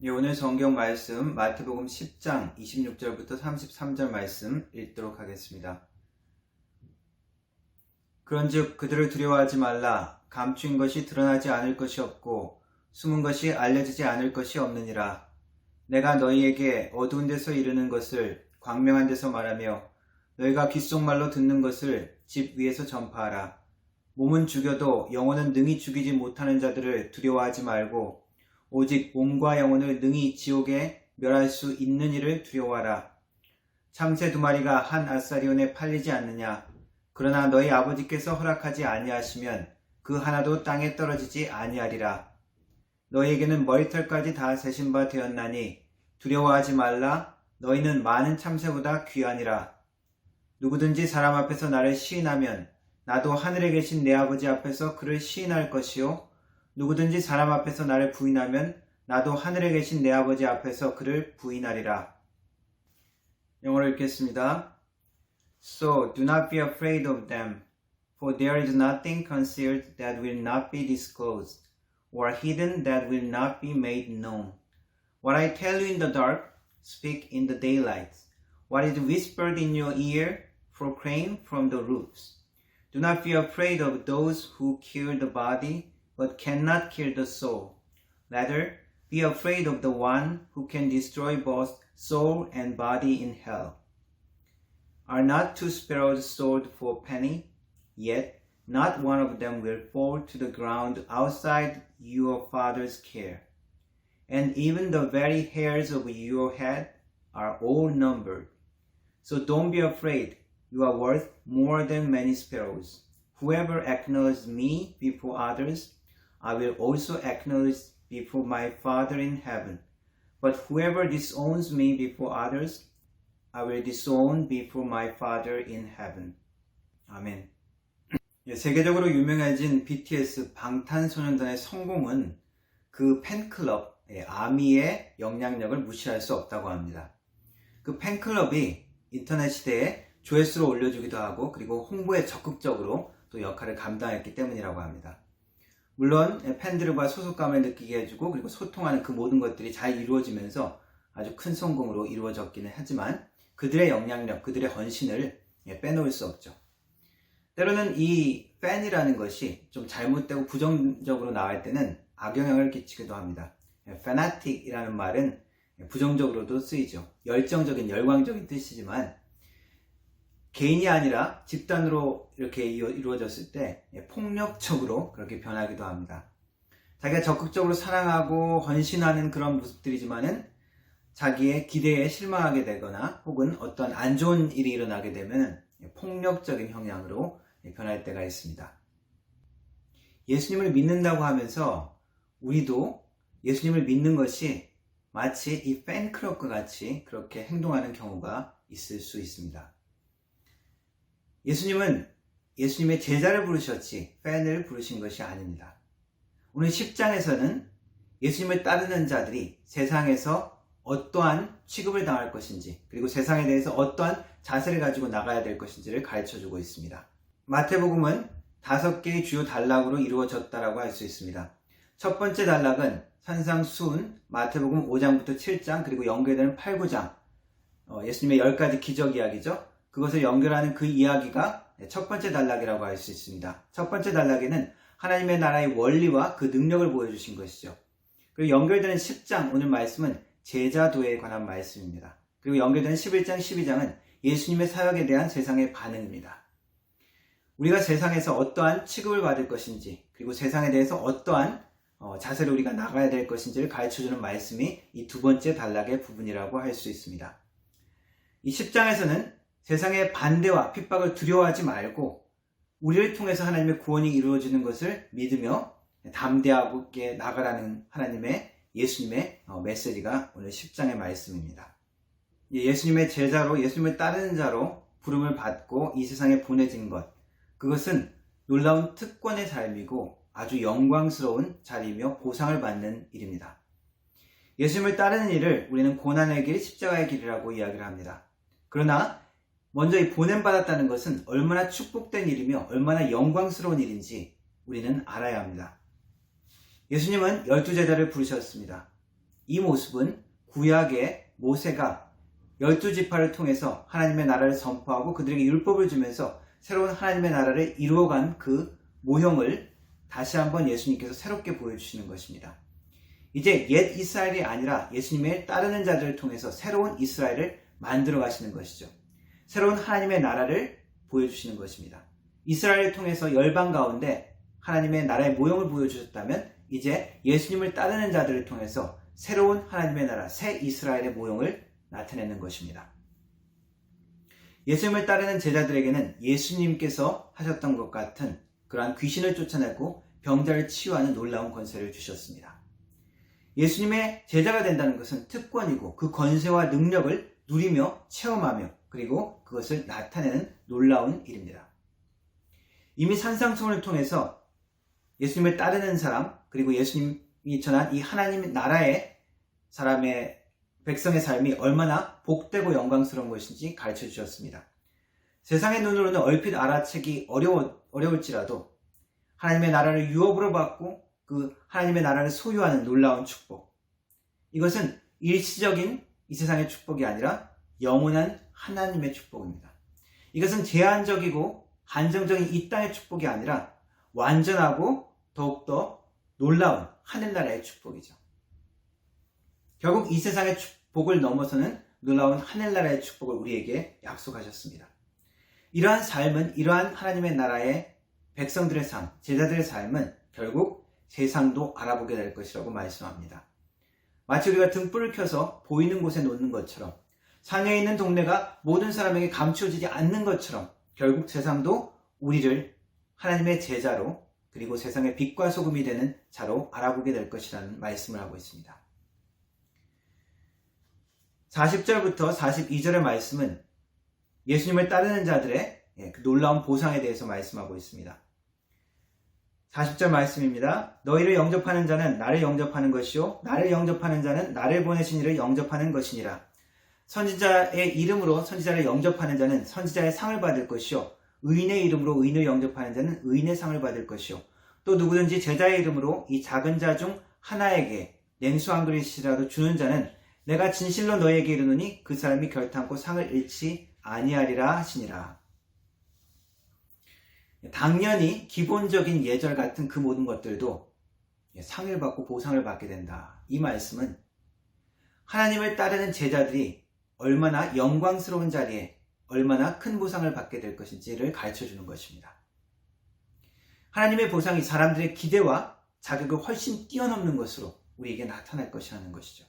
예, 오늘 성경 말씀 마태복음 10장 26절부터 33절 말씀 읽도록 하겠습니다. 그런즉 그들을 두려워하지 말라. 감추인 것이 드러나지 않을 것이 없고 숨은 것이 알려지지 않을 것이 없느니라. 내가 너희에게 어두운 데서 이르는 것을 광명한 데서 말하며 너희가 귓속말로 듣는 것을 집 위에서 전파하라. 몸은 죽여도 영혼은 능히 죽이지 못하는 자들을 두려워하지 말고 오직 몸과 영혼을 능히 지옥에 멸할 수 있는 이를 두려워하라. 참새 두 마리가 한 아사리온에 팔리지 않느냐? 그러나 너희 아버지께서 허락하지 아니하시면 그 하나도 땅에 떨어지지 아니하리라. 너희에게는 머리털까지 다 세신 바 되었나니 두려워하지 말라. 너희는 많은 참새보다 귀하니라. 누구든지 사람 앞에서 나를 시인하면 나도 하늘에 계신 내 아버지 앞에서 그를 시인할 것이요. 누구든지 사람 앞에서 나를 부인하면 나도 하늘에 계신 내 아버지 앞에서 그를 부인하리라. 영어로 읽겠습니다. So do not be afraid of them, for there is nothing concealed that will not be disclosed, or hidden that will not be made known. What I tell you in the dark, speak in the daylight. What is whispered in your ear, proclaim from the roofs. Do not be afraid of those who kill the body, but cannot kill the soul. Rather, be afraid of the one who can destroy both soul and body in hell. Are not two sparrows sold for a penny? Yet not one of them will fall to the ground outside your Father's care. And even the very hairs of your head are all numbered. So don't be afraid. You are worth more than many sparrows. Whoever acknowledges me before others, I will also acknowledge before my Father in heaven. But whoever disowns me before others, I will disown before my Father in heaven. 아멘. 예, 세계적으로 유명해진 BTS 방탄소년단의 성공은 그 팬클럽 예, 아미의 영향력을 무시할 수 없다고 합니다. 그 팬클럽이 인터넷 시대에 조회수를 올려주기도 하고 그리고 홍보에 적극적으로 또 역할을 감당했기 때문이라고 합니다. 물론 팬들과 소속감을 느끼게 해주고 그리고 소통하는 그 모든 것들이 잘 이루어지면서 아주 큰 성공으로 이루어졌기는 하지만 그들의 영향력, 그들의 헌신을 예, 빼놓을 수 없죠. 때로는 이 팬이라는 것이 좀 잘못되고 부정적으로 나갈 때는 악영향을 끼치기도 합니다. 페나틱이라는 말은 부정적으로도 쓰이죠. 열정적인, 열광적인 뜻이지만 개인이 아니라 집단으로 이렇게 이루어졌을 때 폭력적으로 그렇게 변하기도 합니다. 자기가 적극적으로 사랑하고 헌신하는 그런 모습들이지만은 자기의 기대에 실망하게 되거나 혹은 어떤 안 좋은 일이 일어나게 되면 폭력적인 형향으로 변할 때가 있습니다. 예수님을 믿는다고 하면서 우리도 예수님을 믿는 것이 마치 이 팬클럽과 같이 그렇게 행동하는 경우가 있을 수 있습니다. 예수님은 예수님의 제자를 부르셨지 팬을 부르신 것이 아닙니다. 오늘 10장에서는 예수님을 따르는 자들이 세상에서 어떠한 취급을 당할 것인지 그리고 세상에 대해서 어떠한 자세를 가지고 나가야 될 것인지를 가르쳐 주고 있습니다. 마태복음은 다섯 개의 주요 단락으로 이루어졌다라고 할 수 있습니다. 첫 번째 단락은 산상수훈 마태복음 5장부터 7장 그리고 연결되는 8, 9장 어, 예수님의 10가지 기적 이야기죠. 그것을 연결하는 그 이야기가 첫 번째 단락이라고 할 수 있습니다. 첫 번째 단락에는 하나님의 나라의 원리와 그 능력을 보여주신 것이죠. 그리고 연결되는 10장 오늘 말씀은 제자도에 관한 말씀입니다. 그리고 연결되는 11장, 12장은 예수님의 사역에 대한 세상의 반응입니다. 우리가 세상에서 어떠한 취급을 받을 것인지 그리고 세상에 대해서 어떠한 어, 자세로 우리가 나가야 될 것인지를 가르쳐주는 말씀이 이 두 번째 단락의 부분이라고 할 수 있습니다. 이 10장에서는 세상의 반대와 핍박을 두려워하지 말고 우리를 통해서 하나님의 구원이 이루어지는 것을 믿으며 담대하게 나가라는 하나님의 예수님의 어, 메시지가 오늘 10장의 말씀입니다. 예수님의 제자로 예수님을 따르는 자로 부름을 받고 이 세상에 보내진 것 그것은 놀라운 특권의 삶이고 아주 영광스러운 자리이며 보상을 받는 일입니다. 예수님을 따르는 일을 우리는 고난의 길, 십자가의 길이라고 이야기를 합니다. 그러나 먼저 이 보냄받았다는 것은 얼마나 축복된 일이며 얼마나 영광스러운 일인지 우리는 알아야 합니다. 예수님은 열두 제자를 부르셨습니다. 이 모습은 구약의 모세가 열두 지파를 통해서 하나님의 나라를 선포하고 그들에게 율법을 주면서 새로운 하나님의 나라를 이루어간 그 모형을 다시 한번 예수님께서 새롭게 보여주시는 것입니다. 이제 옛 이스라엘이 아니라 예수님의 따르는 자들을 통해서 새로운 이스라엘을 만들어 가시는 것이죠. 새로운 하나님의 나라를 보여주시는 것입니다. 이스라엘을 통해서 열방 가운데 하나님의 나라의 모형을 보여주셨다면 이제 예수님을 따르는 자들을 통해서 새로운 하나님의 나라, 새 이스라엘의 모형을 나타내는 것입니다. 예수님을 따르는 제자들에게는 예수님께서 하셨던 것 같은 그러한 귀신을 쫓아내고 병자를 치유하는 놀라운 권세를 주셨습니다. 예수님의 제자가 된다는 것은 특권이고 그 권세와 능력을 누리며 체험하며 그리고 그것을 나타내는 놀라운 일입니다. 이미 산상송을 통해서 예수님을 따르는 사람 그리고 예수님이 전한 이 하나님 나라의 사람의 백성의 삶이 얼마나 복되고 영광스러운 것인지 가르쳐 주셨습니다. 세상의 눈으로는 얼핏 알아채기 어려워, 어려울지라도 하나님의 나라를 유업으로 받고 그 하나님의 나라를 소유하는 놀라운 축복. 이것은 일시적인 이 세상의 축복이 아니라 영원한 하나님의 축복입니다. 이것은 제한적이고 한정적인 이 땅의 축복이 아니라 완전하고 더욱더 놀라운 하늘나라의 축복이죠. 결국 이 세상의 축복을 넘어서는 놀라운 하늘나라의 축복을 우리에게 약속하셨습니다. 이러한 삶은 이러한 하나님의 나라의 백성들의 삶, 제자들의 삶은 결국 세상도 알아보게 될 것이라고 말씀합니다. 마치 우리가 등불을 켜서 보이는 곳에 놓는 것처럼 산에 있는 동네가 모든 사람에게 감추어지지 않는 것처럼 결국 세상도 우리를 하나님의 제자로 그리고 세상의 빛과 소금이 되는 자로 알아보게 될 것이라는 말씀을 하고 있습니다. 40절부터 42절의 말씀은 예수님을 따르는 자들의 예, 그 놀라운 보상에 대해서 말씀하고 있습니다. 40절 말씀입니다. 너희를 영접하는 자는 나를 영접하는 것이요 나를 영접하는 자는 나를 보내신 이를 영접하는 것이니라. 선지자의 이름으로 선지자를 영접하는 자는 선지자의 상을 받을 것이요 의인의 이름으로 의인을 영접하는 자는 의인의 상을 받을 것이요 또 누구든지 제자의 이름으로 이 작은 자 중 하나에게 냉수 한 그릇이라도 주는 자는 내가 진실로 너에게 이르노니 그 사람이 결탄코 상을 잃지 아니하리라 하시니라. 당연히 기본적인 예절 같은 그 모든 것들도 상을 받고 보상을 받게 된다. 이 말씀은 하나님을 따르는 제자들이 얼마나 영광스러운 자리에 얼마나 큰 보상을 받게 될 것인지를 가르쳐 주는 것입니다. 하나님의 보상이 사람들의 기대와 자격을 훨씬 뛰어넘는 것으로 우리에게 나타날 것이라는 것이죠.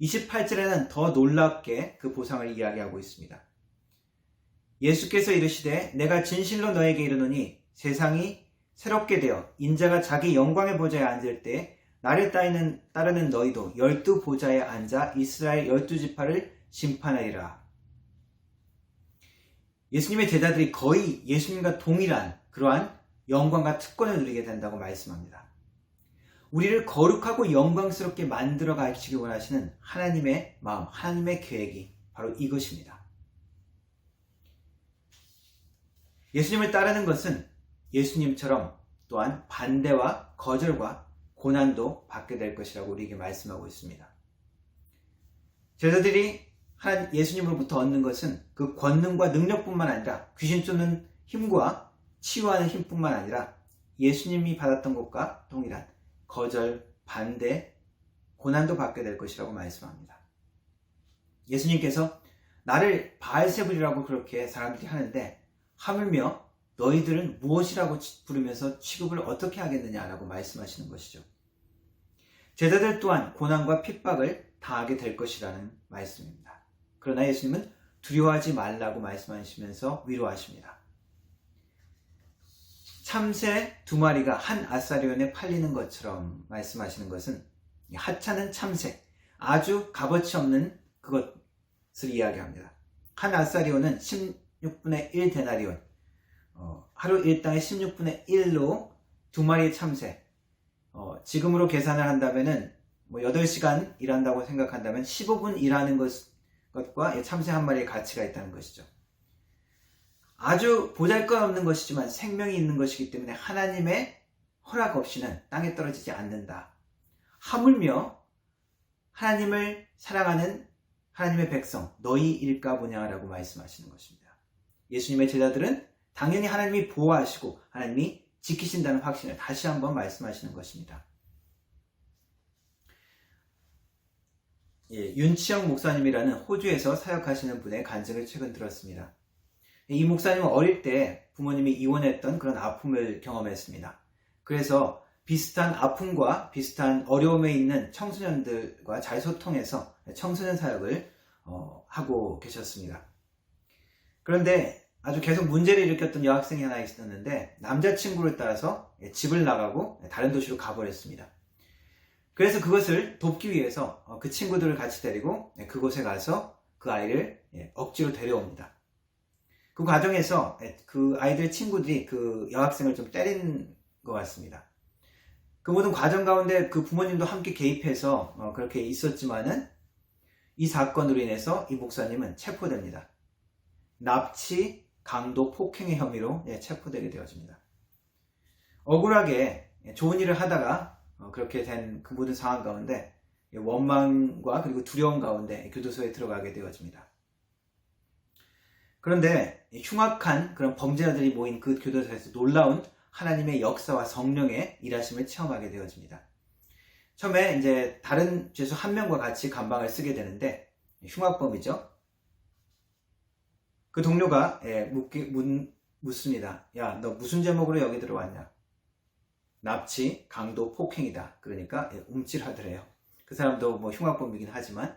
28절에는 더 놀랍게 그 보상을 이야기하고 있습니다. 예수께서 이르시되 내가 진실로 너에게 이르노니 세상이 새롭게 되어 인자가 자기 영광의 보좌에 앉을 때 나를 따르는, 따르는 너희도 열두 보좌에 앉아 이스라엘 열두 지파를 심판하리라. 예수님의 제자들이 거의 예수님과 동일한 그러한 영광과 특권을 누리게 된다고 말씀합니다. 우리를 거룩하고 영광스럽게 만들어 가시기 원하시는 하나님의 마음, 하나님의 계획이 바로 이것입니다. 예수님을 따르는 것은 예수님처럼 또한 반대와 거절과 고난도 받게 될 것이라고 우리에게 말씀하고 있습니다. 제자들이 한 예수님으로부터 얻는 것은 그 권능과 능력뿐만 아니라 귀신 쫓는 힘과 치유하는 힘뿐만 아니라 예수님이 받았던 것과 동일한 거절, 반대, 고난도 받게 될 것이라고 말씀합니다. 예수님께서 나를 바알세불이라고 그렇게 사람들이 하는데 하물며 너희들은 무엇이라고 부르면서 취급을 어떻게 하겠느냐라고 말씀하시는 것이죠. 제자들 또한 고난과 핍박을 당하게 될 것이라는 말씀입니다. 그러나 예수님은 두려워하지 말라고 말씀하시면서 위로하십니다. 참새 두 마리가 한 아사리온에 팔리는 것처럼 말씀하시는 것은 하찮은 참새, 아주 값어치 없는 그것을 이야기합니다. 한 아사리온은 16분의 1 데나리온, 어, 하루 일당의 16분의 1로 두 마리의 참새, 어, 지금으로 계산을 한다면은 뭐 8시간 일한다고 생각한다면 15분 일하는 것, 것과 참새 한 마리의 가치가 있다는 것이죠. 아주 보잘 것 없는 것이지만 생명이 있는 것이기 때문에 하나님의 허락 없이는 땅에 떨어지지 않는다. 하물며 하나님을 사랑하는 하나님의 백성 너희일까 보냐라고 말씀하시는 것입니다. 예수님의 제자들은 당연히 하나님이 보호하시고 하나님이 지키신다는 확신을 다시 한번 말씀하시는 것입니다. 예, 윤치영 목사님이라는 호주에서 사역하시는 분의 간증을 최근 들었습니다. 이 목사님은 어릴 때 부모님이 이혼했던 그런 아픔을 경험했습니다. 그래서 비슷한 아픔과 비슷한 어려움에 있는 청소년들과 잘 소통해서 청소년 사역을 어, 하고 계셨습니다. 그런데 아주 계속 문제를 일으켰던 여학생이 하나 있었는데 남자친구를 따라서 집을 나가고 다른 도시로 가버렸습니다. 그래서 그것을 돕기 위해서 어, 그 친구들을 같이 데리고 그곳에 가서 그 아이를 예, 억지로 데려옵니다. 그 과정에서 예, 그 아이들 친구들이 그 여학생을 좀 때린 것 같습니다. 그 모든 과정 가운데 그 부모님도 함께 개입해서 어, 그렇게 있었지만은 이 사건으로 인해서 이 목사님은 체포됩니다. 납치, 강도, 폭행의 혐의로 예, 체포되게 되어집니다. 억울하게 예, 좋은 일을 하다가 어, 그렇게 된 그 모든 상황 가운데 원망과 그리고 두려움 가운데 교도소에 들어가게 되어집니다. 그런데 흉악한 그런 범죄자들이 모인 그 교도소에서 놀라운 하나님의 역사와 성령의 일하심을 체험하게 되어집니다. 처음에 이제 다른 죄수 한 명과 같이 감방을 쓰게 되는데 흉악범이죠. 그 동료가 예, 묻기, 묻, 묻습니다. 야, 너 무슨 제목으로 여기 들어왔냐? 납치, 강도, 폭행이다. 그러니까 예, 움찔하더래요. 그 사람도 뭐 흉악범이긴 하지만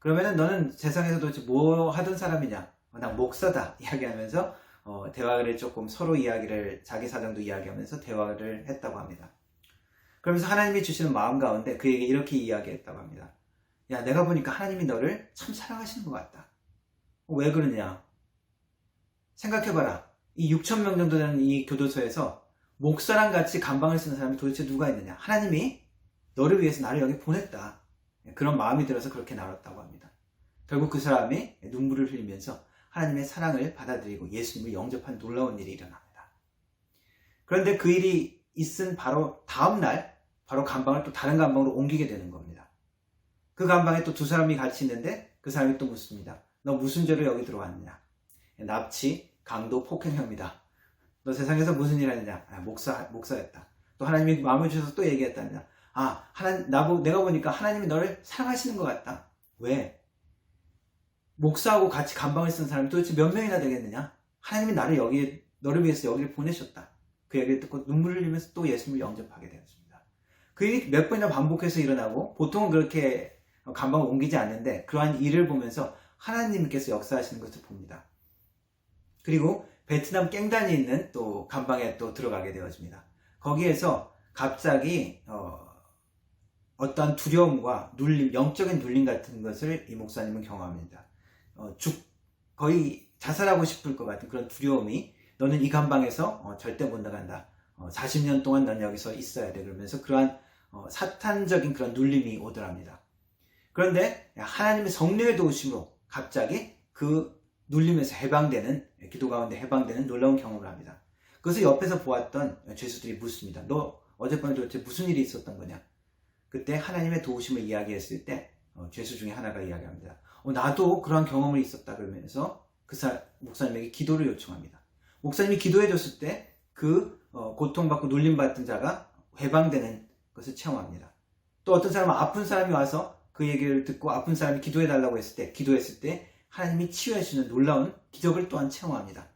그러면은 너는 세상에서 도대체 뭐 하던 사람이냐? 어, 난 목사다. 이야기하면서 어, 대화를 조금 서로 이야기를 자기 사정도 이야기하면서 대화를 했다고 합니다. 그러면서 하나님이 주시는 마음 가운데 그에게 이렇게 이야기했다고 합니다. 야, 내가 보니까 하나님이 너를 참 사랑하시는 것 같다. 어, 왜 그러냐? 생각해봐라. 이 6천 명 정도 되는 이 교도소에서 목사랑 같이 감방을 쓰는 사람이 도대체 누가 있느냐? 하나님이 너를 위해서 나를 여기 보냈다. 그런 마음이 들어서 그렇게 나왔다고 합니다. 결국 그 사람이 눈물을 흘리면서 하나님의 사랑을 받아들이고 예수님을 영접한 놀라운 일이 일어납니다. 그런데 그 일이 있은 바로 다음 날 바로 감방을 또 다른 감방으로 옮기게 되는 겁니다. 그 감방에 또 두 사람이 같이 있는데 그 사람이 또 묻습니다. 너 무슨 죄로 여기 들어왔느냐? 납치, 강도, 폭행 혐의다. 너 세상에서 무슨 일 하느냐? 아, 목사, 목사였다. 또 하나님이 마음을 주셔서 또 얘기했다느냐? 아, 하나, 나, 내가 보니까 하나님이 너를 사랑하시는 것 같다. 왜? 목사하고 같이 감방을 쓴 사람이 도대체 몇 명이나 되겠느냐? 하나님이 나를 여기, 너를 위해서 여기를 보내셨다. 그 얘기를 듣고 눈물을 흘리면서 또 예수님을 영접하게 되었습니다. 그 일이 몇 번이나 반복해서 일어나고 보통은 그렇게 감방을 옮기지 않는데 그러한 일을 보면서 하나님께서 역사하시는 것을 봅니다. 그리고 베트남 깽단이 있는 또 감방에 또 들어가게 되어집니다. 거기에서 갑자기 어, 어떤 두려움과 눌림, 영적인 눌림 같은 것을 이 목사님은 경험합니다. 어, 죽, 거의 자살하고 싶을 것 같은 그런 두려움이 너는 이 감방에서 어, 절대 못 나간다. 어, 40년 동안 넌 여기서 있어야 돼. 그러면서 그러한 어, 사탄적인 그런 눌림이 오더랍니다. 그런데 하나님의 성령의 도우심으로 갑자기 그 눌림에서 해방되는 기도 가운데 해방되는 놀라운 경험을 합니다. 그것을 옆에서 보았던 죄수들이 묻습니다. 너 어젯밤에 도대체 무슨 일이 있었던 거냐? 그때 하나님의 도우심을 이야기했을 때 어, 죄수 중에 하나가 이야기합니다. 어, 나도 그러한 경험을 있었다 그러면서 그 사, 목사님에게 기도를 요청합니다. 목사님이 기도해 줬을 때그 어, 고통받고 눌림받던 자가 해방되는 것을 체험합니다. 또 어떤 사람은 아픈 사람이 와서 그 얘기를 듣고 아픈 사람이 기도해 달라고 했을 때 기도했을 때 하나님이 치유해 주는 놀라운 기적을 또한 체험합니다.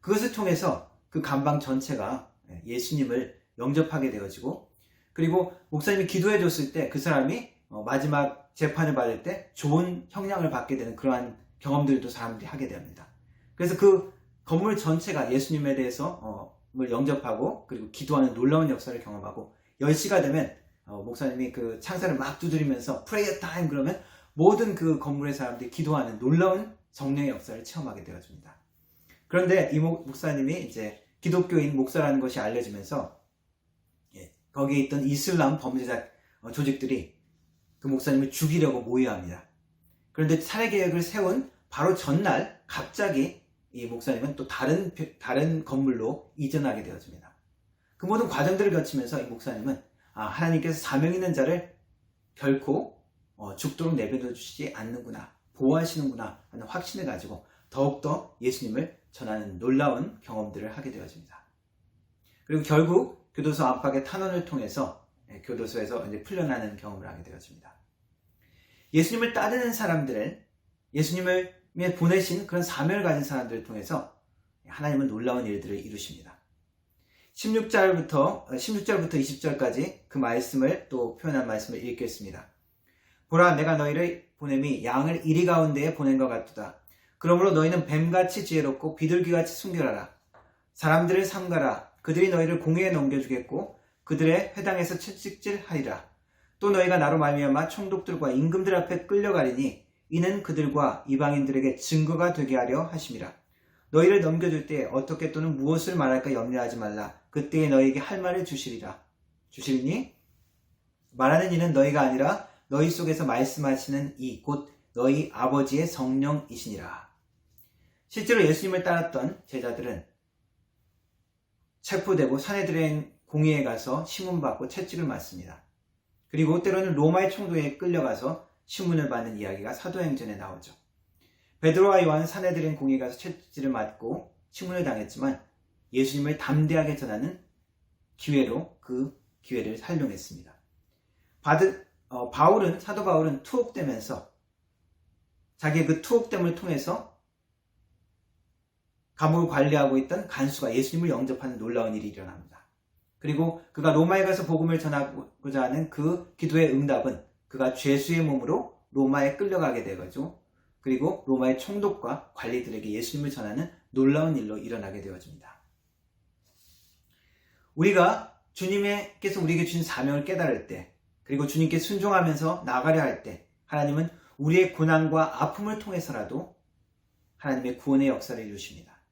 그것을 통해서 그 감방 전체가 예수님을 영접하게 되어지고 그리고 목사님이 기도해 줬을 때 그 사람이 어, 마지막 재판을 받을 때 좋은 형량을 받게 되는 그러한 경험들도 사람들이 하게 됩니다. 그래서 그 건물 전체가 예수님에 대해서 어, 영접하고 그리고 기도하는 놀라운 역사를 경험하고 10시가 되면 어, 목사님이 그 창사를 막 두드리면서 프레이어 타임 그러면 모든 그 건물의 사람들이 기도하는 놀라운 성령의 역사를 체험하게 되어집니다. 그런데 이 목사님이 이제 기독교인 목사라는 것이 알려지면서 예, 거기에 있던 이슬람 범죄자 어, 조직들이 그 목사님을 죽이려고 모여합니다. 그런데 살해 계획을 세운 바로 전날 갑자기 이 목사님은 또 다른 다른 건물로 이전하게 되어집니다. 그 모든 과정들을 거치면서 이 목사님은 아, 하나님께서 사명 있는 자를 결코 어, 죽도록 내버려 주시지 않는구나, 보호하시는구나 하는 확신을 가지고 더욱더 예수님을 전하는 놀라운 경험들을 하게 되어집니다. 그리고 결국 교도소 안팎의 탄원을 통해서 예, 교도소에서 이제 풀려나는 경험을 하게 되어집니다. 예수님을 따르는 사람들을 예수님을 보내신 그런 사명을 가진 사람들을 통해서 하나님은 놀라운 일들을 이루십니다. 16절부터 16절부터 20절까지 그 말씀을 또 표현한 말씀을 읽겠습니다. 보라 내가 너희를 보냄이 양을 이리 가운데에 보낸 것 같도다. 그러므로 너희는 뱀같이 지혜롭고 비둘기같이 순결하라. 사람들을 삼가라. 그들이 너희를 공회에 넘겨주겠고 그들의 회당에서 채찍질하리라. 또 너희가 나로 말미암아 총독들과 임금들 앞에 끌려가리니 이는 그들과 이방인들에게 증거가 되게 하려 하심이라. 너희를 넘겨줄 때 어떻게 또는 무엇을 말할까 염려하지 말라. 그때에 너희에게 할 말을 주시리라. 주시리니 말하는 이는 너희가 아니라 너희 속에서 말씀하시는 이 곧 너희 아버지의 성령이시니라. 실제로 예수님을 따랐던 제자들은 체포되고 사내들의 공의에 가서 신문받고 채찍을 맞습니다. 그리고 때로는 로마의 총독에 끌려가서 신문을 받는 이야기가 사도행전에 나오죠. 베드로와 요한은 사내들인 공의에 가서 채찍질을 맞고 신문을 당했지만 예수님을 담대하게 전하는 기회로 그 기회를 활용했습니다. 어, 바울은 사도 바울은 투옥되면서 자기의 그 투옥됨을 통해서 감옥을 관리하고 있던 간수가 예수님을 영접하는 놀라운 일이 일어납니다. 그리고 그가 로마에 가서 복음을 전하고자 하는 그 기도의 응답은 그가 죄수의 몸으로 로마에 끌려가게 되거죠. 그리고 로마의 총독과 관리들에게 예수님을 전하는 놀라운 일로 일어나게 되어집니다. 우리가 주님께서 우리에게 주신 사명을 깨달을 때, 그리고 주님께 순종하면서 나가려 할 때, 하나님은 우리의 고난과 아픔을 통해서라도 하나님의 구원의 역사를 이루십니다.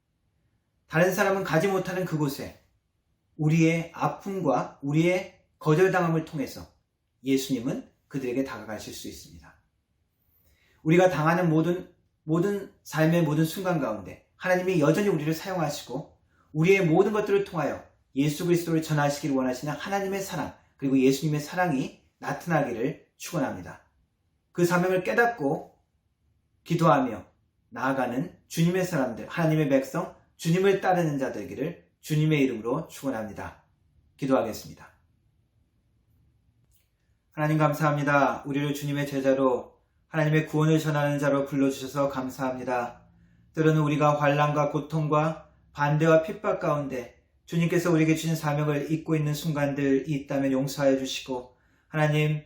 다른 사람은 가지 못하는 그곳에 우리의 아픔과 우리의 거절당함을 통해서 예수님은 그들에게 다가가실 수 있습니다. 우리가 당하는 모든, 모든 삶의 모든 순간 가운데 하나님이 여전히 우리를 사용하시고 우리의 모든 것들을 통하여 예수 그리스도를 전하시기를 원하시는 하나님의 사랑 그리고 예수님의 사랑이 나타나기를 축원합니다. 그 사명을 깨닫고 기도하며 나아가는 주님의 사람들, 하나님의 백성, 주님을 따르는 자 되기를 주님의 이름으로 축원합니다. 기도하겠습니다. 하나님 감사합니다. 우리를 주님의 제자로 하나님의 구원을 전하는 자로 불러주셔서 감사합니다. 때로는 우리가 환란과 고통과 반대와 핍박 가운데 주님께서 우리에게 주신 사명을 잊고 있는 순간들이 있다면 용서하여 주시고 하나님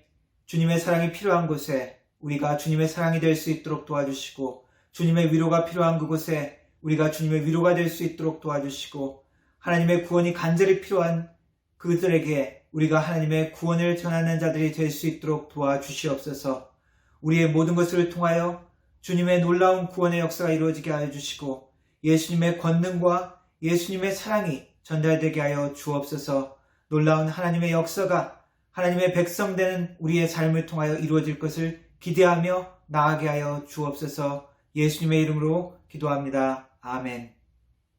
주님의 사랑이 필요한 곳에 우리가 주님의 사랑이 될 수 있도록 도와주시고 주님의 위로가 필요한 그곳에 우리가 주님의 위로가 될 수 있도록 도와주시고 하나님의 구원이 간절히 필요한 그들에게 우리가 하나님의 구원을 전하는 자들이 될 수 있도록 도와주시옵소서. 우리의 모든 것을 통하여 주님의 놀라운 구원의 역사가 이루어지게 하여 주시고 예수님의 권능과 예수님의 사랑이 전달되게 하여 주옵소서. 놀라운 하나님의 역사가 하나님의 백성 되는 우리의 삶을 통하여 이루어질 것을 기대하며 나아가게 하여 주옵소서 예수님의 이름으로 기도합니다. 아멘.